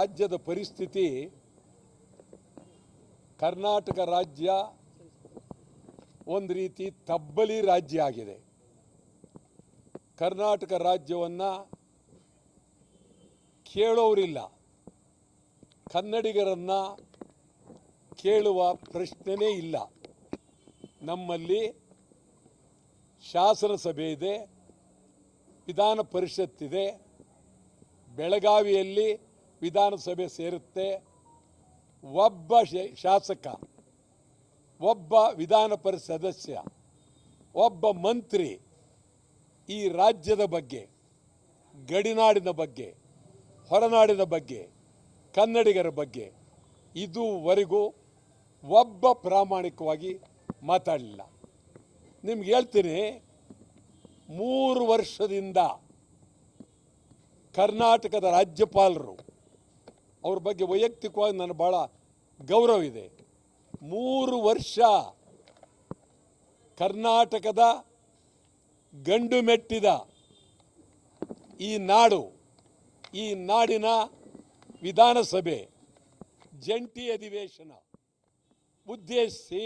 ರಾಜ್ಯದ ಪರಿಸ್ಥಿತಿ ಕರ್ನಾಟಕ ರಾಜ್ಯ ಒಂದು ರೀತಿ ತಬ್ಬಲಿ ರಾಜ್ಯ ಆಗಿದೆ. ಕರ್ನಾಟಕ ರಾಜ್ಯವನ್ನು ಕೇಳೋರಿಲ್ಲ. ಕನ್ನಡಿಗರನ್ನ ಕೇಳುವ ಪ್ರಶ್ನೆನೇ ಇಲ್ಲ. ನಮ್ಮಲ್ಲಿ ಶಾಸನಸಭೆ ಇದೆ, ವಿಧಾನ ಪರಿಷತ್ತಿದೆ, ಬೆಳಗಾವಿಯಲ್ಲಿ ವಿಧಾನಸಭೆ ಸೇರುತ್ತೆ. ಒಬ್ಬ ಶಾಸಕ, ಒಬ್ಬ ವಿಧಾನ ಪರಿಷತ್ ಸದಸ್ಯ, ಒಬ್ಬ ಮಂತ್ರಿ ಈ ರಾಜ್ಯದ ಬಗ್ಗೆ, ಗಡಿನಾಡಿನ ಬಗ್ಗೆ, ಹೊರನಾಡಿನ ಬಗ್ಗೆ, ಕನ್ನಡಿಗರ ಬಗ್ಗೆ ಇದುವರೆಗೂ ಒಬ್ಬ ಪ್ರಾಮಾಣಿಕವಾಗಿ ಮಾತಾಡಲಿಲ್ಲ. ನಿಮ್ಗೆ ಹೇಳ್ತೀನಿ, ಮೂರು ವರ್ಷದಿಂದ ಕರ್ನಾಟಕದ ರಾಜ್ಯಪಾಲರು ಅವ್ರ ಬಗ್ಗೆ ವೈಯಕ್ತಿಕವಾಗಿ ನನಗೆ ಭಾಳ ಗೌರವ ಇದೆ. ಮೂರು ವರ್ಷ ಕರ್ನಾಟಕದ ಗಂಡು ಮೆಟ್ಟಿದ ಈ ನಾಡು, ಈ ನಾಡಿನ ವಿಧಾನಸಭೆ ಜಂಟಿ ಅಧಿವೇಶನ ಉದ್ದೇಶಿಸಿ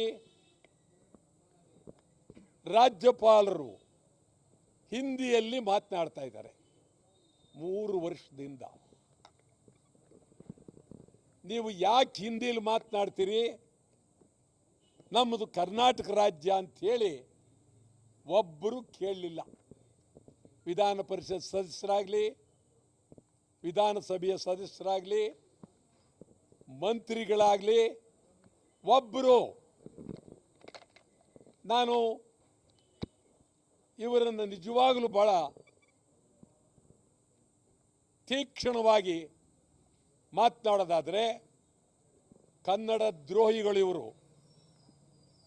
ರಾಜ್ಯಪಾಲರು ಹಿಂದಿಯಲ್ಲಿ ಮಾತನಾಡ್ತಾ ಇದ್ದಾರೆ. ಮೂರು ವರ್ಷದಿಂದ. ನೀವು ಯಾಕೆ ಹಿಂದಿಲಿ ಮಾತನಾಡ್ತೀರಿ? ನಮ್ಮದು ಕರ್ನಾಟಕ ರಾಜ್ಯ ಅಂಥೇಳಿ ಒಬ್ಬರು ಕೇಳಲಿಲ್ಲ. ವಿಧಾನ ಪರಿಷತ್ ಸದಸ್ಯರಾಗಲಿ, ವಿಧಾನಸಭೆಯ ಸದಸ್ಯರಾಗಲಿ, ಮಂತ್ರಿಗಳಾಗಲಿ ಒಬ್ಬರು ನಾನು ಇವರನ್ನು ನಿಜವಾಗಲೂ ಭಾಳ ತೀಕ್ಷ್ಣವಾಗಿ ಮಾತನಾಡೋದಾದರೆ ಕನ್ನಡ ದ್ರೋಹಿಗಳು ಇವರು.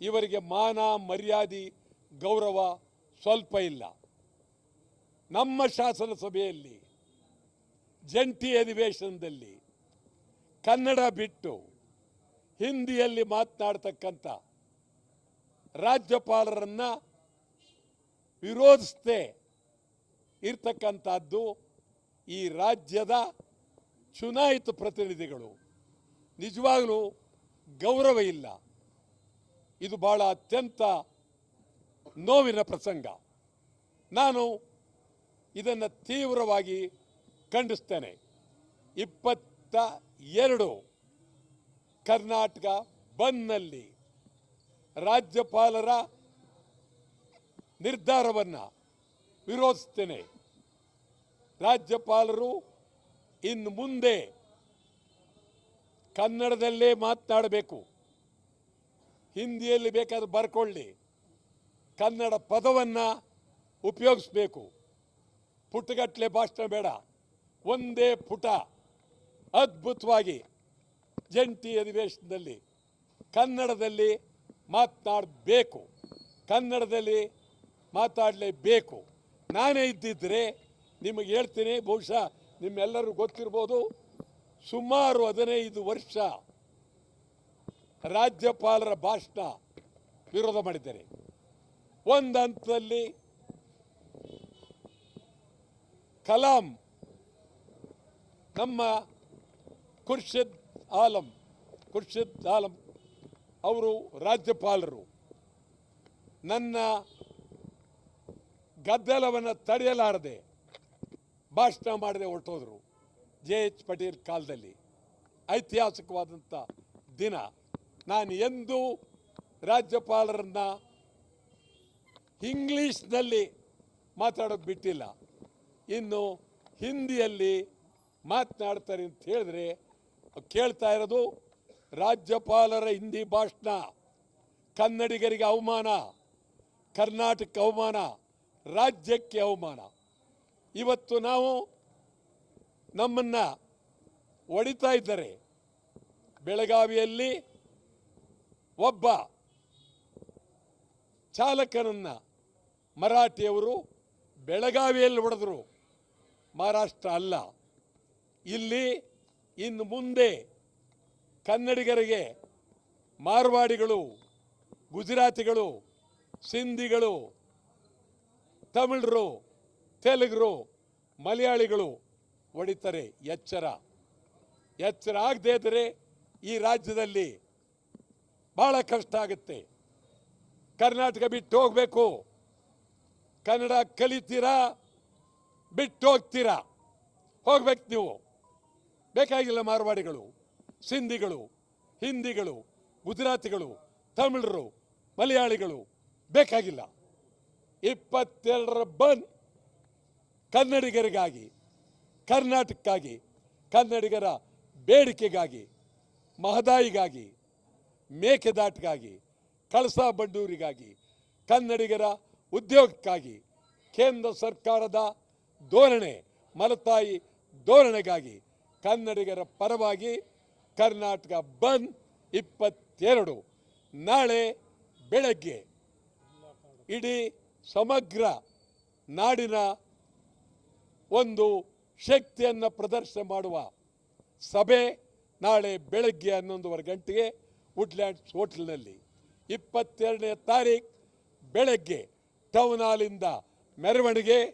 ಇವರಿಗೆ ಮಾನ, ಮರ್ಯಾದೆ, ಗೌರವ ಸ್ವಲ್ಪ ಇಲ್ಲ. ನಮ್ಮ ಶಾಸನ ಸಭೆಯಲ್ಲಿ ಜಂಟಿ ಅಧಿವೇಶನದಲ್ಲಿ ಕನ್ನಡ ಬಿಟ್ಟು ಹಿಂದಿಯಲ್ಲಿ ಮಾತನಾಡ್ತಕ್ಕಂಥ ರಾಜ್ಯಪಾಲರನ್ನು ವಿರೋಧಿಸದೆ ಇರ್ತಕ್ಕಂಥದ್ದು ಈ ರಾಜ್ಯದ ಚುನಾಯಿತ ಪ್ರತಿನಿಧಿಗಳು, ನಿಜವಾಗಲೂ ಗೌರವ ಇಲ್ಲ. ಇದು ಬಹಳ ಅತ್ಯಂತ ನೋವಿನ ಪ್ರಸಂಗ. ನಾನು ಇದನ್ನು ತೀವ್ರವಾಗಿ ಖಂಡಿಸ್ತೇನೆ. ಇಪ್ಪತ್ತ ಎರಡು ಕರ್ನಾಟಕ ಬಂದ್ನಲ್ಲಿ ರಾಜ್ಯಪಾಲರ ನಿರ್ಧಾರವನ್ನು ವಿರೋಧಿಸ್ತೇನೆ. ರಾಜ್ಯಪಾಲರು ಇನ್ನು ಮುಂದೆ ಕನ್ನಡದಲ್ಲೇ ಮಾತನಾಡಬೇಕು. ಹಿಂದಿಯಲ್ಲಿ ಬೇಕಾದ್ರೆ ಬರ್ಕೊಳ್ಳಿ. ಕನ್ನಡ ಪದವನ್ನು ಉಪಯೋಗಿಸ್ಬೇಕು. ಪುಟಗಟ್ಟಲೆ ಭಾಷಣ ಬೇಡ. ಒಂದೇ ಪುಟ. ಅದ್ಭುತವಾಗಿ ಜಂಟಿ ಅಧಿವೇಶನದಲ್ಲಿ ಕನ್ನಡದಲ್ಲಿ ಮಾತನಾಡಬೇಕು. ಕನ್ನಡದಲ್ಲಿ ಮಾತಾಡಲೇಬೇಕು. ನಾನೇ ಇದ್ದಿದ್ದರೆ ನಿಮಗೆ ಹೇಳ್ತೀನಿ, ಬಹುಶಃ ನಿಮ್ಮೆಲ್ಲರೂ ಗೊತ್ತಿರ್ಬೋದು ಸುಮಾರು ಹದಿನೈದು ವರ್ಷ ರಾಜ್ಯಪಾಲರ ಭಾಷಣ ವಿರೋಧ ಮಾಡಿದ್ದೇನೆ. ಒಂದು ಹಂತದಲ್ಲಿ ಕಲಾಂ ನಮ್ಮ ಖುರ್ಷಿದ್ ಆಲಂ ಖುರ್ಷಿದ್ ಆಲಂ ಅವರು ರಾಜ್ಯಪಾಲರು. ನನ್ನ ಗದ್ದಲವನ್ನು ತಡೆಯಲಾರದೆ ಭಾಷಣ ಮಾಡದೆ ಹೊರಟೋದ್ರು. ಜೆ. ಎಚ್. ಪಟೇಲ್ ಕಾಲದಲ್ಲಿ. ಐತಿಹಾಸಿಕವಾದಂಥ ದಿನ. ನಾನು ಎಂದೂ ರಾಜ್ಯಪಾಲರನ್ನ ಇಂಗ್ಲೀಷ್ನಲ್ಲಿ ಮಾತಾಡೋದು ಬಿಟ್ಟಿಲ್ಲ. ಇನ್ನು ಹಿಂದಿಯಲ್ಲಿ ಮಾತನಾಡ್ತಾರೆ ಅಂತ ಹೇಳಿದ್ರೆ ಕೇಳ್ತಾ ಇರೋದು ರಾಜ್ಯಪಾಲರ ಹಿಂದಿ ಭಾಷಣ, ಕನ್ನಡಿಗರಿಗೆ ಅವಮಾನ, ಕರ್ನಾಟಕಕ್ಕೆ ಅವಮಾನ, ರಾಜ್ಯಕ್ಕೆ ಅವಮಾನ. ಇವತ್ತು ನಾವು ನಮ್ಮನ್ನು ಒಡಿತಾ ಇದ್ದರೆ. ಬೆಳಗಾವಿಯಲ್ಲಿ ಒಬ್ಬ ಚಾಲಕನನ್ನು ಮರಾಠಿಯವರು ಬೆಳಗಾವಿಯಲ್ಲಿ ಹೊಡೆದರು. ಮಹಾರಾಷ್ಟ್ರ ಅಲ್ಲ. ಇಲ್ಲಿ ಇನ್ನು ಮುಂದೆ ಕನ್ನಡಿಗರಿಗೆ ಮಾರ್ವಾಡಿಗಳು, ಗುಜರಾತಿಗಳು, ಸಿಂಧಿಗಳು, ತಮಿಳರು ತೆಲುಗರು ಮಲಯಾಳಿಗಳು ಹೊಡಿತಾರೆ ಎಚ್ಚರ. ಎಚ್ಚರ ಆಗದೇ ಇದ್ದರೆ ಈ ರಾಜ್ಯದಲ್ಲಿ ಬಹಳ ಕಷ್ಟ ಆಗುತ್ತೆ. ಕರ್ನಾಟಕ ಬಿಟ್ಟು ಹೋಗಬೇಕು. ಕನ್ನಡ ಕಲಿತೀರಾ? ಬಿಟ್ಟು ಹೋಗ್ತೀರಾ? ಹೋಗ್ಬೇಕು ನೀವು. ಬೇಕಾಗಿಲ್ಲ ಮಾರ್ವಾಡಿಗಳು, ಸಿಂಧಿಗಳು, ಹಿಂದಿಗಳು, ಗುಜರಾತಿಗಳು, ತಮಿಳರು, ಮಲಯಾಳಿಗಳು ಬೇಕಾಗಿಲ್ಲ. ಇಪ್ಪತ್ತೆರಡರ ಬಂದ್ ಕನ್ನಡಿಗರಿಗಾಗಿ, ಕರ್ನಾಟಕಕ್ಕಾಗಿ, ಕನ್ನಡಿಗರ ಬೇಡಿಕೆಗಾಗಿ, ಮಹದಾಯಿಗಾಗಿ, ಮೇಕೆದಾಟಿಗಾಗಿ, ಕಳಸಾ ಬಂಡೂರಿಗಾಗಿ, ಕನ್ನಡಿಗರ ಉದ್ಯೋಗಕ್ಕಾಗಿ, ಕೇಂದ್ರ ಸರ್ಕಾರದ ಧೋರಣೆ, ಮಲತಾಯಿ ಧೋರಣೆಗಾಗಿ ಕನ್ನಡಿಗರ ಪರವಾಗಿ ಕರ್ನಾಟಕ ಬಂದ್ ಇಪ್ಪತ್ತೆರಡು ನಾಳೆ ಬೆಳಗ್ಗೆ ಇಡೀ ಸಮಗ್ರ ನಾಡಿನ ಒಂದು ಶಕ್ತಿಯನ್ನು ಪ್ರದರ್ಶನ ಮಾಡುವ ಸಭೆ ನಾಳೆ ಬೆಳಗ್ಗೆ ಹನ್ನೊಂದುವರೆ ಗಂಟೆಗೆ ವುಡ್ಲ್ಯಾಂಡ್ಸ್ ಹೋಟೆಲ್ನಲ್ಲಿ. ಇಪ್ಪತ್ತೆರಡನೇ ತಾರೀಕು ಬೆಳಗ್ಗೆ ಟೌನ್ ಹಾಲಿಂದ ಮೆರವಣಿಗೆ,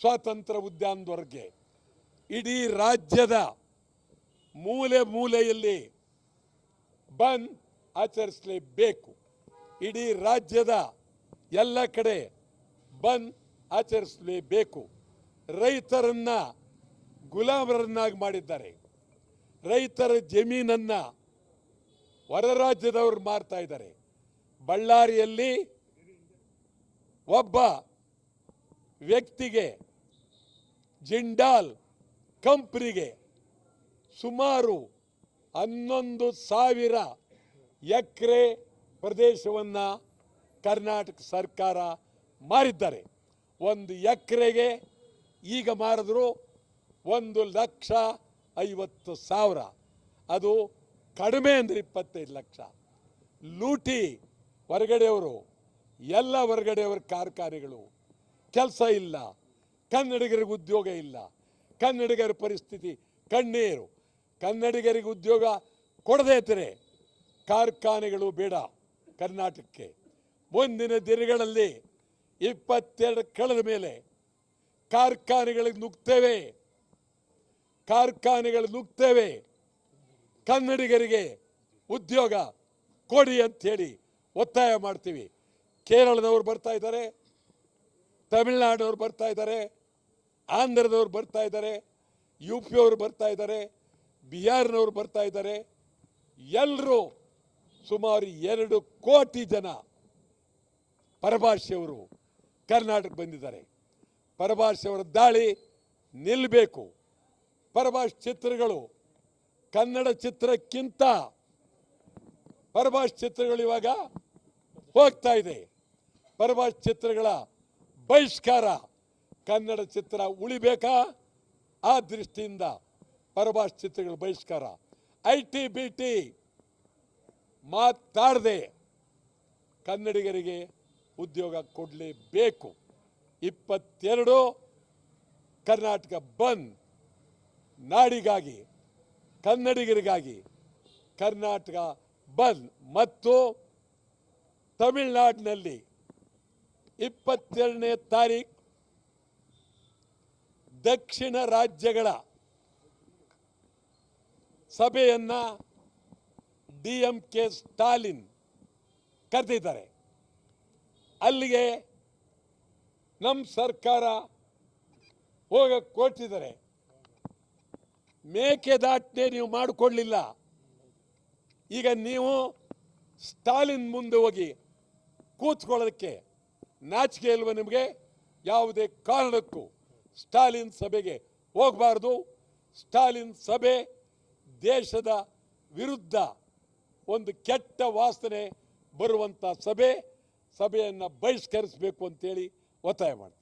ಸ್ವಾತಂತ್ರ್ಯ ಉದ್ಯಾನದವರೆಗೆ. ಇಡೀ ರಾಜ್ಯದ ಮೂಲೆ ಮೂಲೆಯಲ್ಲಿ ಬಂದ್ ಆಚರಿಸಲೇಬೇಕು. ಇಡೀ ರಾಜ್ಯದ ಎಲ್ಲ ಕಡೆ ಬಂದ್ ಆಚರಿಸಲೇಬೇಕು. ರೈತರನ್ನ ಗುಲಾಮರನ್ನಾಗಿ ಮಾಡಿದ್ದಾರೆ. ರೈತರ ಜಮೀನನ್ನ ಹೊರ ರಾಜ್ಯದವರು ಮಾರ್ತಾ ಇದ್ದಾರೆ. ಬಳ್ಳಾರಿಯಲ್ಲಿ ಒಬ್ಬ ವ್ಯಕ್ತಿಗೆ ಜಿಂಡಾಲ್ ಕಂಪ್ನಿಗೆ ಸುಮಾರು ಹನ್ನೊಂದು ಸಾವಿರ ಎಕರೆ ಪ್ರದೇಶವನ್ನು ಕರ್ನಾಟಕ ಸರ್ಕಾರ ಮಾರಿದ್ದಾರೆ. ಒಂದು ಎಕರೆಗೆ ಈಗ ಮಾರಿದ್ರು ಒಂದು ಲಕ್ಷ ಐವತ್ತು ಸಾವಿರ. ಅದು ಕಡಿಮೆ ಅಂದರೆ ಇಪ್ಪತ್ತೈದು ಲಕ್ಷ. ಲೂಟಿ ಹೊರಗಡೆಯವರು, ಎಲ್ಲ ಹೊರಗಡೆಯವರ ಕಾರ್ಖಾನೆಗಳು. ಕೆಲಸ ಇಲ್ಲ, ಕನ್ನಡಿಗರಿಗೆ ಉದ್ಯೋಗ ಇಲ್ಲ, ಕನ್ನಡಿಗರ ಪರಿಸ್ಥಿತಿ ಕಣ್ಣೀರು. ಕನ್ನಡಿಗರಿಗೆ ಉದ್ಯೋಗ ಕೊಡದೇ ಇದ್ದರೆ ಕಾರ್ಖಾನೆಗಳು ಬೇಡ ಕರ್ನಾಟಕಕ್ಕೆ. ಮುಂದಿನ ದಿನಗಳಲ್ಲಿ ಇಪ್ಪತ್ತೆರಡು ಕಳೆದ ಮೇಲೆ ಕಾರ್ಖಾನೆಗಳಿಗೆ ನುಗ್ತೇವೆ. ಕಾರ್ಖಾನೆಗಳು ನುಗ್ತೇವೆ. ಕನ್ನಡಿಗರಿಗೆ ಉದ್ಯೋಗ ಕೊಡಿ ಅಂಥೇಳಿ ಒತ್ತಾಯ ಮಾಡ್ತೀವಿ. ಕೇರಳದವ್ರು ಬರ್ತಾ ಇದ್ದಾರೆ, ತಮಿಳ್ನಾಡವ್ರು ಬರ್ತಾ ಇದ್ದಾರೆ, ಆಂಧ್ರದವ್ರು ಬರ್ತಾ ಇದ್ದಾರೆ ಯು ಪಿ ಅವರು ಬರ್ತಾ ಇದ್ದಾರೆ, ಬಿಹಾರ್ನವ್ರು ಬರ್ತಾ ಇದ್ದಾರೆ. ಎಲ್ಲರೂ ಸುಮಾರು ಎರಡು ಕೋಟಿ ಜನ ಪರಭಾಷೆಯವರು ಕರ್ನಾಟಕ ಬಂದಿದ್ದಾರೆ. ಪರಭಾಷೆಯವರ ದಾಳಿ ನಿಲ್ಲಬೇಕು ಪರಭಾಷ್ ಚಿತ್ರಗಳು ಕನ್ನಡ ಚಿತ್ರಕ್ಕಿಂತ ಪರಭಾಷ್ ಚಿತ್ರಗಳು ಇವಾಗ ಹೋಗ್ತಾ ಇದೆ. ಪರಭಾಷ್ ಚಿತ್ರಗಳ ಬಹಿಷ್ಕಾರ ಕನ್ನಡ ಚಿತ್ರ ಉಳಿಬೇಕಾ? ಆ ದೃಷ್ಟಿಯಿಂದ ಪರಭಾಷ್ ಚಿತ್ರಗಳ ಬಹಿಷ್ಕಾರ. ಐ ಟಿ ಬಿ ಟಿ ಮಾತಾಡದೆ ಕನ್ನಡಿಗರಿಗೆ ಉದ್ಯೋಗ ಕೊಡಲೇಬೇಕು. ಇಪ್ಪತ್ತೆರಡು ಕರ್ನಾಟಕ ಬಂದ್ ನಾಡಿಗಾಗಿ, ಕನ್ನಡಿಗರಿಗಾಗಿ ಕರ್ನಾಟಕ ಬಂದ್ ಮತ್ತು ತಮಿಳುನಾಡಿನಲ್ಲಿ ಇಪ್ಪತ್ತೆರಡನೇ ತಾರೀಕು ದಕ್ಷಿಣ ರಾಜ್ಯಗಳ ಸಭೆಯನ್ನ ಡಿ ಎಂ ಕೆ ಸ್ಟಾಲಿನ್ ಕರೆದಿದ್ದಾರೆ. ಅಲ್ಲಿಗೆ ನಮ್ಮ ಸರ್ಕಾರ ಹೋಗಕ್ಕೆ ಕೊಟ್ಟಿದ್ದಾರೆ. ಮೇಕೆದಾಟನೆ ನೀವು ಮಾಡಿಕೊಡ್ಲಿಲ್ಲ ಈಗ ನೀವು ಸ್ಟಾಲಿನ್ ಮುಂದೆ ಹೋಗಿ ಕೂತ್ಕೊಳ್ಳೋದಕ್ಕೆ ನಾಚಿಕೆ ಇಲ್ವ ನಿಮಗೆ? ಯಾವುದೇ ಕಾರಣಕ್ಕೂ ಸ್ಟಾಲಿನ್ ಸಭೆಗೆ ಹೋಗಬಾರ್ದು. ಸ್ಟಾಲಿನ್ ಸಭೆ ದೇಶದ ವಿರುದ್ಧ ಒಂದು ಕೆಟ್ಟ ವಾಸನೆ ಬರುವಂಥ ಸಭೆ. ಸಭೆಯನ್ನು ಬಹಿಷ್ಕರಿಸಬೇಕು ಅಂತೇಳಿ ಒತ್ತಾಯ ಮಾಡ್ತೀನಿ